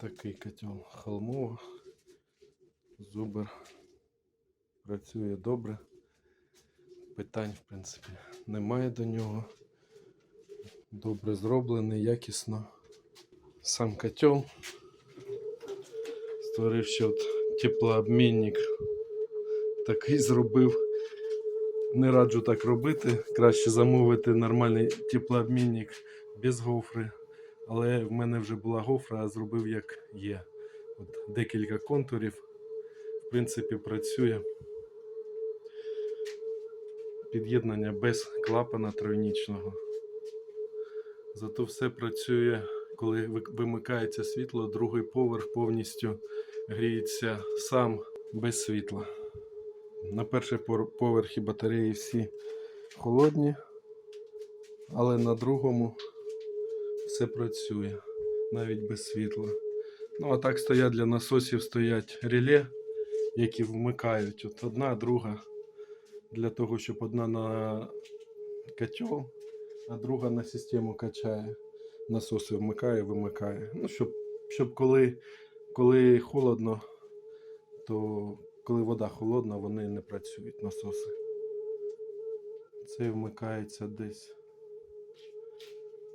Такий котел холмова. Зубр працює добре. Питань, в принципі, немає до нього. Добре зроблений, якісно. Сам котел. Створив ще от теплообмінник. Такий зробив. Не раджу так робити. Краще замовити нормальний теплообмінник без гофри. Але в мене вже була гофра, зробив як є. От декілька контурів. В принципі, працює. Під'єднання без клапана тройнічного. Зато все працює, коли вимикається світло, другий поверх повністю гріється сам без світла. На перший поверхі батареї всі холодні, але на другому все працює навіть без світла. Ну, а так стоять для насосів стоять реле, які вмикають. От одна, друга. Для того, щоб одна на котел, а друга на систему качає. Насоси вмикає, вимикає. Ну, щоб, щоб коли, коли холодно, то коли вода холодна, вони не працюють насоси. Це вмикається десь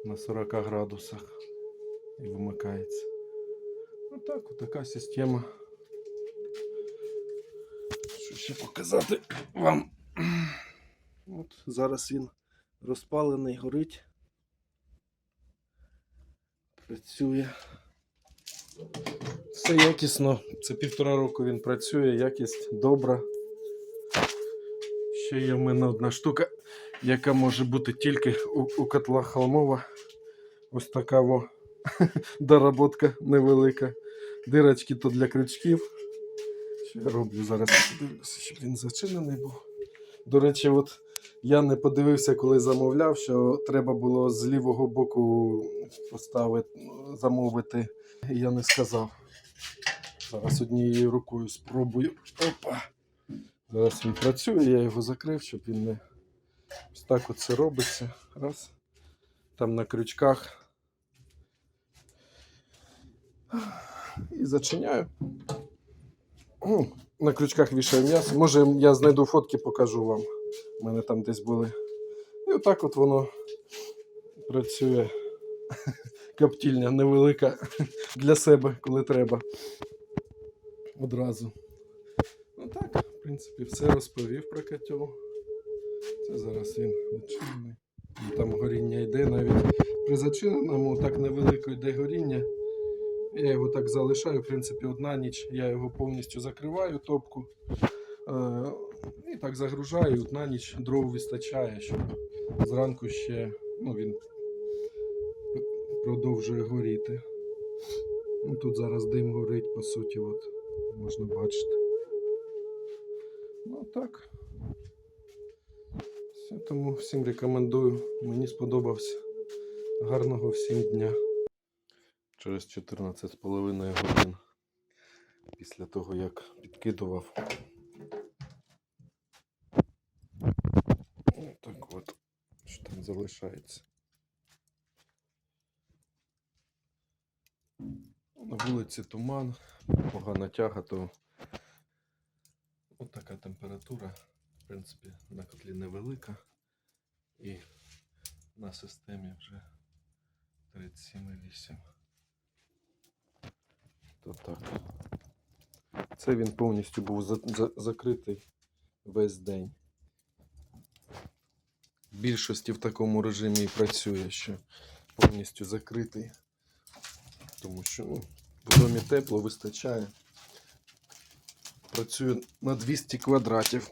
на 40 градусах і вимикається. Ну так, отака система. Що ще показати вам? От зараз він розпалений, горить. Працює. Все якісно. Це півтора року він працює, якість добра. Ще є в мене одна штука, яка може бути тільки у, у котла холмова. Ось така во доработка невелика. Дирочки то для крючків. Що я роблю зараз? Дивлюся, щоб він зачинений був. До речі, от я не подивився, коли замовляв, що треба було з лівого боку поставити, замовити. Я не сказав. Зараз однією рукою спробую. Опа. Зараз він працює, я його закрив, щоб він не. Так оце робиться. Раз. Там на крючках. І зачиняю. На крючках вішаю м'ясо. Може я знайду фотки, покажу вам. У мене там десь були. І отак от воно працює. Коптільня невелика для себе, коли треба. Одразу. Ну так, в принципі, все розповів про котел. Це зараз він відчинений. Там горіння йде навіть при зачиненому так невелико йде горіння. Я його так залишаю, в принципі, одна ніч я його повністю закриваю топку. Е, і так загружаю, одна ніч дров вистачає, щоб зранку ще ну, він продовжує горіти. Ну, тут зараз дим горить, по суті, от, можна бачити. Ну так. Все, тому всім рекомендую. Мені сподобався. Гарного всім дня. Через 14,5 годин після того, як підкидував. Так от, що там залишається. На вулиці туман, погана тяга, то от така температура. В принципі, на котлі невелика. І на системі вже 37,8. То так. Це він повністю був за, за, закритий весь день. В більшості в такому режимі і працює, що повністю закритий. Тому що ну, в домі тепло вистачає. Працює на 200 квадратів.